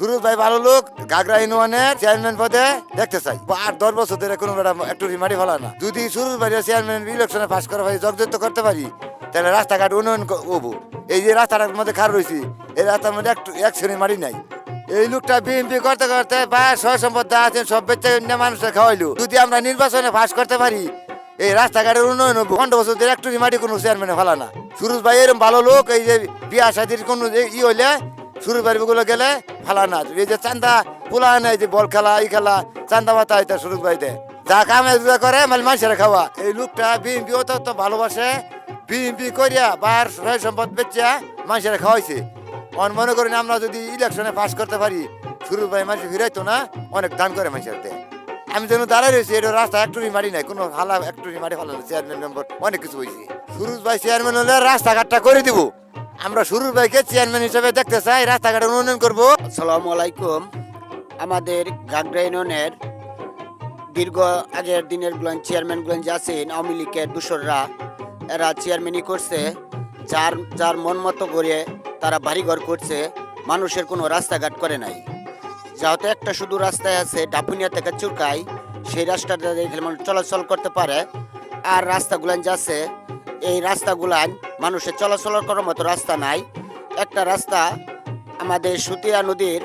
সুরজ ভাই ভালো লোক গাগরা ইউনিয়নের চেয়ারম্যান পদে দেখতে চাই। আর দশ বছর ধরে কোনো বেটা একটু রিমারি ফেলা না। যদি সুরজ ভাই চেয়ারম্যান ইলেকশনে পাস করা ভাই জগজত্ব করতে পারি, তাহলে রাস্তাঘাট উন্নয়ন হব। এই যে রাস্তাটার মধ্যে খারাপ রয়েছি, এই রাস্তার মধ্যে একটু এক শ্রেণি মারি নাই। এই লোকটা বিএনপি করতে করতে বা সহ সম্পদ যা আছে, সব বেচে অন্য মানুষের খাওয়াইলো। যদি আমরা নির্বাচনে পাস করতে পারি, এই রাস্তাঘাটের উন্নয়ন হব। পনেরো বছর ধরে একটু মাটি কোনো চেয়ারম্যানে ফেলা না। সুরজ ভাই এরকম ভালো লোক, এই যে বিয়া শাদির কোনো ই হইলে সুরজ ভাই গুলো ফেলা না। এই যে চান্দা পোলা নাই যে বল খেলা, ই খেলা, চান্দা মাথা সুরজ ভাই দে যা কামে করে মানে মানুষের খাওয়া। এই লোকটা বিএনপি অত তো ভালোবাসে, বিএনপি করিয়া বার সহায় সম্পদ বেচিয়া মানুষের খাওয়াইছে। অন মনে করেন আমরা যদি ইলেকশনে পাস করতে পারি, সুরজ ভাই মানুষ ফিরাইতো না, অনেক দান করে মানুষের আমি যেন দাঁড়াই রয়েছি, এটা রাস্তা একটুরি মারি নাই, কোনো হালা একটুরি মারি ফেলা চেয়ারম্যান মেম্বার, অনেক কিছু হয়েছে সুরুজ ভাই চেয়ারম্যান হলে রাস্তাঘাটটা করে দিব। আমরা সুরজ ভাইকে চেয়ারম্যান হিসেবে দেখতে চাই রাস্তাঘাটের উন্নয়ন করব। আসসালামু আলাইকুম। আমাদের গাগরা ইউনিয়নের দীর্ঘ আগের দিনের চেয়ারম্যানগুলো যে আছেন, আওয়ামী লীগের দূষররা এরা চেয়ারম্যানই করছে। যার যার মন মতো করে তারা বাড়িঘর করছে, মানুষের কোনো রাস্তাঘাট করে নাই। যেহেতু একটা শুধু রাস্তায় আছে ডাপুনিয়া থেকে চুরকাই, সেই রাস্তাটা দেখলে মানুষ চলাচল করতে পারে। আর রাস্তাগুলান যে আছে, এই রাস্তাগুলান মানুষের চলাচল করার মতো রাস্তা নাই। একটা রাস্তা আমাদের সুতিয়া নদীর,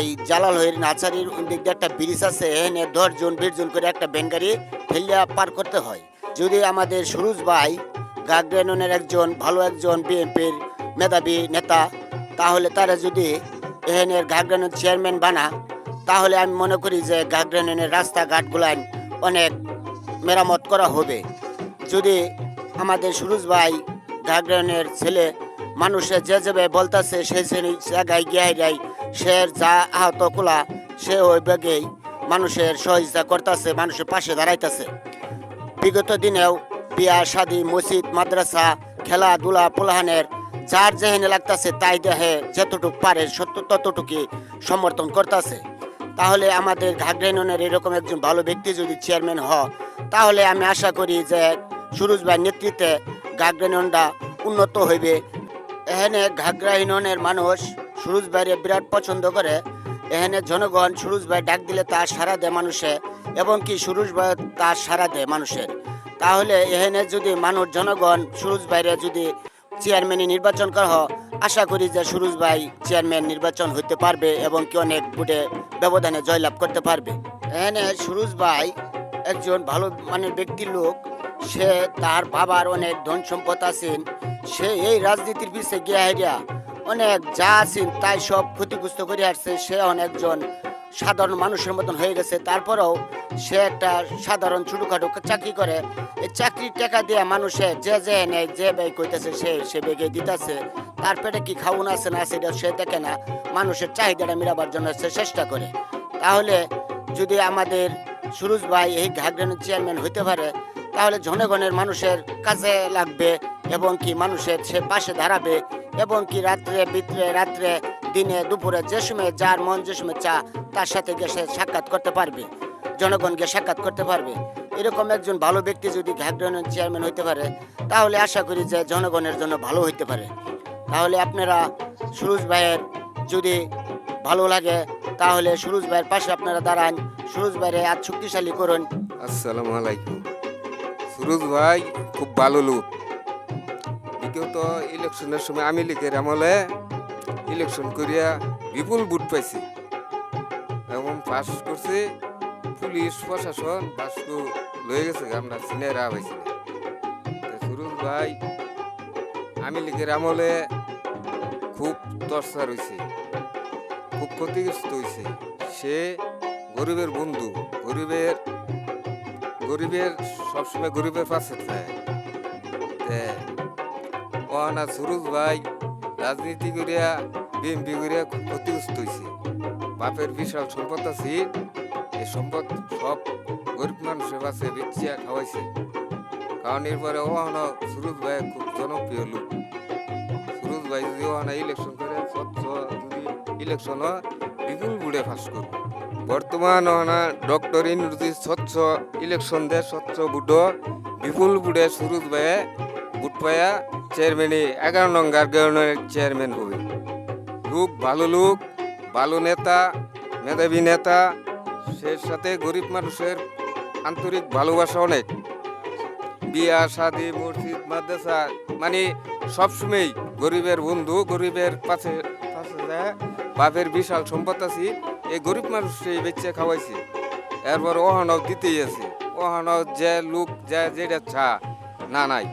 এই জালাল হইর নাচারির দিক দিয়ে একটা ব্রিজ আছে এখানে দশ জন, বিশ জন করে একটা বেঙ্গারি ফেলিয়া পার করতে হয়। যদি আমাদের সুরুজ ভাই গাগরেনের একজন, ভালো একজন বিএনপির মেধাবী নেতা, তাহলে তারা যদি এহেনের গাগরানের চেয়ারম্যান বানা, তাহলে আমি মনে করি যে গাগরানের রাস্তাঘাটগুলান অনেক মেরামত করা হবে। যদি আমাদের সুরুজ ভাই গাগরানের ছেলে মানুষের যে যাবে বলতেছে, সেই শ্রেণি জায়গায় গিয়ে যায় সে যা আহত কুলা, সে ওই বেগেই মানুষের সহযোগিতা করতেছে, মানুষের পাশে দাঁড়াইতেছে। বিগত দিনেও বিয়া, শাদি, মসজিদ, মাদ্রাসা, খেলাধুলা পোলাহানের যার যেহেনে লাগতাছে, তাই দেহে যতটুক পারে ততটুকুই সমর্থন করতেছে। তাহলে আমাদের ঘাগরেনের এরকম একজন ভালো ব্যক্তি যদি চেয়ারম্যান হ, তাহলে আমি আশা করি যে সুরজ ভাই নেতৃত্বে ঘাগরেনটা উন্নত হইবে। এখানে ঘাগরা ইউনিয়নের মানুষ সুরুজ ভাইরে বিরাট পছন্দ করে। এখানে জনগণ সুরুজ ভাই ডাক দিলে তার সারা দেয় মানুষে, এবং কি সুরুজ ভাই তার সারা দেয় মানুষের। তাহলে এখানে যদি মানুষ জনগণ সুরুজ ভাইরে যদি চেয়ারম্যানই নির্বাচন করা হয় আশা করি যে সুরুজ ভাই চেয়ারম্যান নির্বাচন হতে পারবে এবং কি অনেক ভোটে ব্যবধানে জয়লাভ করতে পারবে। এখানে সুরুজ ভাই একজন ভালো মানের ব্যক্তির লোক সে তার বাবার অনেক ধন সম্পদ আছেন সে এই রাজনীতির পিছিয়ে গিয়ে হারিয়া অনেক যা আছেন তাই সব ক্ষতিগ্রস্ত করে আসছে। সে অনেকজন সাধারণ মানুষের মতন হয়ে গেছে। তারপরেও সে একটা সাধারণ ছোটখাটো চাকরি করে। এই চাকরির টাকা দিয়ে মানুষে যে যে নেয়, যে ব্যয় করতেছে, সে সে বেগে দিতেছে। তার পেটে কি খাওয়ান আছে না সেটা সে দেখে না। মানুষের চাহিদাটা মেটাবার জন্য সে চেষ্টা করে। তাহলে যদি আমাদের সুরজ ভাই এই ঘাগরানের চেয়ারম্যান হইতে পারে তাহলে জনগণের মানুষের কাছে লাগবে এবং কি মানুষের সে পাশে দাঁড়াবে এবং কি রাত্রে বিত্রে রাত্রে দিনে দুপুরে যে সময় যার মন যে সময় চা, তার সাথে গিয়ে সাক্ষাৎ করতে পারবে। জনগণকে সাক্ষাৎ করতে পারবে। এরকম একজন ভালো ব্যক্তি যদি ঘাগরানের চেয়ারম্যান হইতে পারে, তাহলে আশা করি যে জনগণের জন্য ভালো হইতে পারে। তাহলে আপনারা সুরজ ভাইয়ের যদি ভালো লাগে, তাহলে সুরজ ভাইয়ের পাশে আপনারা দাঁড়ান। সুরজ ভাইয়ের আজ শক্তিশালী করুন। আসসালামু আলাইকুম। সুরজ ভাই, খুব ভালো লোক। বিগত ইলেকশনের সময় আমি লীগের আমলে ইলেকশন করিয়া বিপুল ভোট পাইছি। এবং পাস করছে পুলিশ প্রশাসন, পাস লয়ে গেছে আমরা সিনেরা পাইছি সুরজ ভাই, আমি লীগের আমলে খুব দরকার হয়েছে খুব ক্ষতিগ্রস্ত হয়েছে সে গরিবের বন্ধু, গরিবের গরিবের, সবসময় গরিবের পাশে থাকে। তে ও না সুরজ ভাই রাজনীতি করিয়া বিএমপি করিয়া ক্ষতিগ্রস্ত হয়েছে বাপের বিশাল সম্পদ আছে, এই সম্পদ সব গরিব মানুষের পাশে বেচিয়া খাওয়াইছে। কারণ এরপরে ও না সুরজ ভাই খুব জনপ্রিয় লোক। সুরজ ভাই যদি ওহানা ইলেকশন করে ইলেকশন হয়, বিপুল বুড়ে ফাঁস করবে। বর্তমান না ডক্টর ইনুরজি স্বচ্ছ, ইলেকশন দেয় স্বচ্ছ বুটো বিপুল বুড়ে সুরজ ভাইয়ে বুট পায়া চেয়ারম্যানে এগারো নং গার্গনের চেয়ারম্যান হবে। লোক, ভালো লোক, ভালো নেতা, মেধাবী নেতা, সে সাথে গরিব মানুষের আন্তরিক ভালোবাসা অনেক। বিয়া, শাদি, মসজিদ, মাদ্রাসা মানে সবসময় গরিবের বন্ধু, গরিবের পাশে পাশে বাপের বিশাল সম্পদ আছে। এই গরিব মানুষ এই বেচে খাওয়াইছে। এরপর ওহানাও দিতেই আছে। ওহানাও যে লোক, যে যেটা চা, না নাই।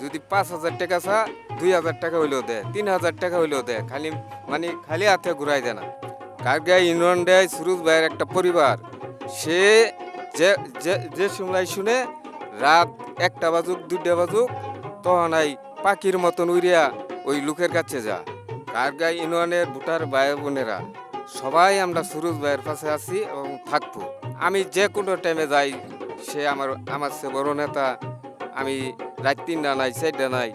যদি পাঁচ হাজার টাকা চা, দুই হাজার টাকা হইলেও দেয় তিন হাজার টাকা হইলেও দেয় খালি মানে খালি হাতে ঘুরাই দেয় না। কারগাই ইউনিয়ন দেয় সুরুজ ভাইয়ের একটা পরিবার, সে যে যে সময় শুনে রাত একটা বাজুক, দুইটা বাজুক, তখন এই পাখির মতন উড়িয়া ওই লোকের কাছে যা। কারগাই ইউনিয়নের ভোটার ভাই বোনেরা সবাই আমরা সুরুজ ভাইয়ের পাশে আছি এবং থাকব। আমি যে কোনো টাইমে যাই, সে আমার আমার সে বড় নেতা, আমি রাত তিনটা নাই, চারটা নাই,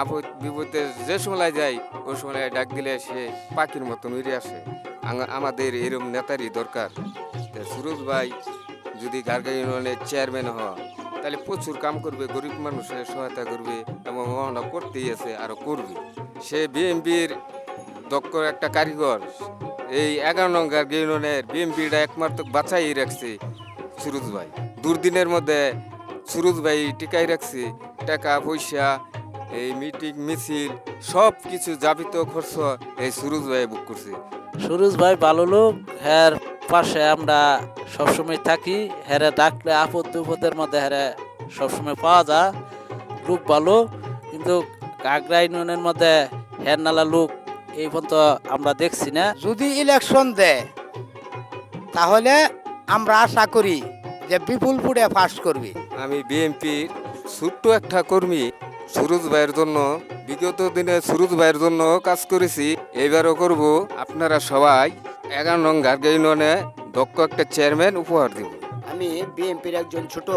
আপদ বিপদে যে সময় যাই, ওই সময় ডাক দিলে সে পাখির মতন উড়ে আসে। আমাদের এরকম নেতারই দরকার। সুরজ ভাই, যদি গার্গা ইউনিয়নের চেয়ারম্যান হয় তাহলে প্রচুর কাম করবে, গরিব মানুষের সহায়তা করবে এবং ওখানে করতেই আছে আরও করবে। সে বিএমপির দক্ষ একটা কারিগর এই এগারো নং গার্গা ইউনিয়নের বিএমপিটা একমাত্র বাঁচাই রাখছে সুরজ ভাই। দুর্দিনের মধ্যে সুরজ ভাই টিকাই রাখছে, টাকা, পয়সা, এই মিটিং, মিছিল, সব কিছু যাবিত খরচ এই সুরজ ভাই বুক করছে। সুরজ ভাই ভালো লোক, হ্যার পাশে আমরা সবসময় থাকি, হ্যারে ডাকলে আপদ বিপদের মধ্যে হ্যারে সবসময় পাওয়া যায়, লোক ভালো, কিন্তু কাগরা ইউনিয়নের মধ্যে হ্যার নালা লোক এই পর্যন্ত আমরা দেখছি না। যদি ইলেকশন দেয় তাহলে আমরা আশা করি যে বিপুল ফুটে পাস করবে। আমি বিএনপির ছোট্ট একটা কর্মী সুরজ ভাইয়ের জন্য বিগত দিনে সুরজ ভাইয়ের জন্য কাজ করেছি। এবারও করব। আপনারা সবাই এগারো নং গার্গা ইউনিয়নে দক্ষ একটা চেয়ারম্যান উপহার দেব। আমি বিএনপির একজন ছোট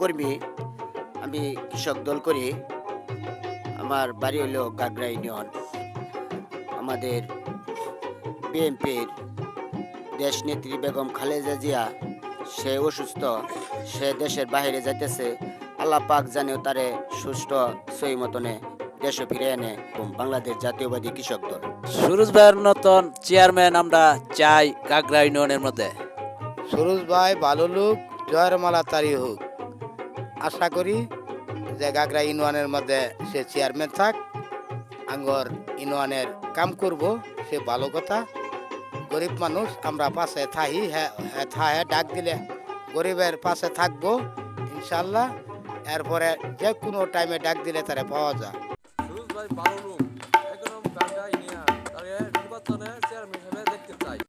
কর্মী। আমি কৃষক দল করি। আমার বাড়ি হলো গাগরা ইউনিয়ন। আমাদের বিএনপির দেশ নেত্রী বেগম খালেদা জিয়া সে অসুস্থ সে দেশের বাইরে যাইতেছে। আল্লাহ পাক জানেও তারে সুস্থ সই মতনে দেশে ফিরে এনে এবং বাংলাদেশ জাতীয়বাদী কৃষক দল। সুরজ ভাইয়ের নতুন চেয়ারম্যান আমরা চাই কাগরা ইউনিয়নের মধ্যে। সুরজ ভাই ভালো লোক জয়ের মালা তারি হোক। আশা করি যে গাগরা ইউনিয়নের মধ্যে সে চেয়ারম্যান থাক। আঙ্গর ইউনিয়নের কাম করব, সে ভালো কথা। গরিব মানুষ, আমরা পাশে থাহি হ্যাঁ হ্যাঁ ডাক দিলে গরিবের পাশে থাকব, ইনশাল্লাহ। এরপরে যে কোনো টাইমে ডাক দিলে তারা পাওয়া যায়।